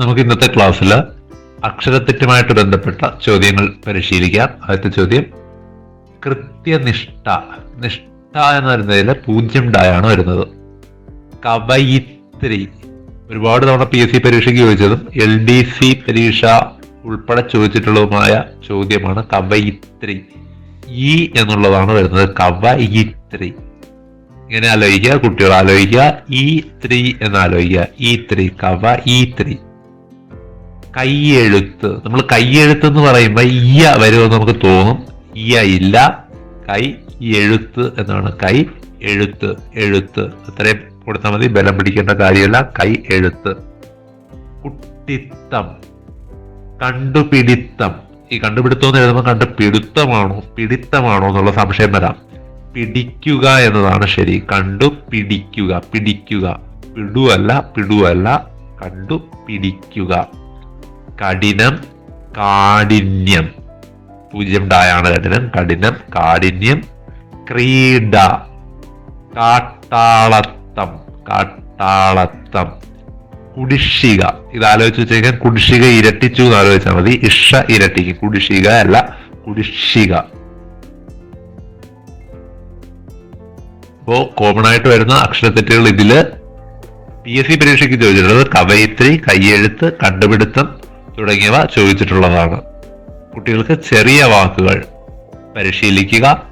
നമുക്ക് ഇന്നത്തെ ക്ലാസ്സിൽ അക്ഷരത്തെറ്റുമായിട്ട് ബന്ധപ്പെട്ട ചോദ്യങ്ങൾ പരിശീലിക്കാം. ആദ്യത്തെ ചോദ്യം കൃത്യനിഷ്ഠ. നിഷ്ഠ എന്ന് പറയുന്നതിൽ പൂജ്യം ഡായാണ് വരുന്നത്. കവയിത്രി. ഒരുപാട് തവണ പി എസ് സി പരീക്ഷയ്ക്ക് ചോദിച്ചതും എൽ ഡി സി പരീക്ഷ ഉൾപ്പെടെ ചോദിച്ചിട്ടുള്ളതുമായ ചോദ്യമാണ് കവയിത്രി. ഈ എന്നുള്ളതാണ് വരുന്നത് കവയിത്രി. ഇങ്ങനെ ആലോചിക്കുക കുട്ടികൾ ആലോചിക്കുക ഈ ത്രീ എന്ന് ആലോചിക്കുക. ഈ ത്രീ കവ ഈ ത്രീ കൈയെഴുത്ത്. നമ്മൾ കൈയെഴുത്ത് എന്ന് പറയുമ്പോൾ ഇയ വരുമെന്ന് നമുക്ക് തോന്നും. ഇയ ഇല്ല. കൈ എഴുത്ത് എന്നാണ്. കൈ എഴുത്ത് എഴുത്ത്. അത്രയും കൊടുത്താൽ മതി. ബലം പിടിക്കേണ്ട കാര്യമല്ല. കൈ എഴുത്ത്. കുട്ടിത്തം. കണ്ടുപിടിത്തം. ഈ കണ്ടുപിടുത്തം എന്ന് എഴുതുമ്പോൾ കണ്ടുപിടുത്തമാണോ? പിടിത്തമാണോ എന്നുള്ള സംശയം വരാം. പിടിക്കുക എന്നതാണ് ശരി. കണ്ടു പിടിക്കുക. പിടിക്കുക പിടുവല്ല പിടുവല്ല. കണ്ടു പിടിക്കുക കഠിനം കാഠിന്യം. പൂജ്യം ഡായാണ് കഠിനം കഠിനം കാഠിന്യം ക്രീഡ കാട്ടാളത്തം കാട്ടാളത്തം. കുടിശ്ശിക. ഇത് ആലോചിച്ച് വെച്ചാൽ കുടിശ്ശിക ഇരട്ടിച്ചു എന്ന് ആലോചിച്ചാൽ മതി. ഇഷ ഇരട്ടിക്കും. കുടിശ്ശിക അല്ല കുടിശ്ശിക. അപ്പോ കോമൺ ആയിട്ട് വരുന്ന അക്ഷര തെറ്റുകൾ ഇതിൽ പി എസ് സി പരീക്ഷയ്ക്ക് ചോദിച്ചിട്ടുള്ളത് കവയിത്രി കയ്യെഴുത്ത് കണ്ടുപിടുത്തം തുടങ്ങിയവ ചോദിച്ചിട്ടുള്ളതാണ്. കുട്ടികൾക്ക് ചെറിയ വാക്കുകൾ പരിശീലിക്കുക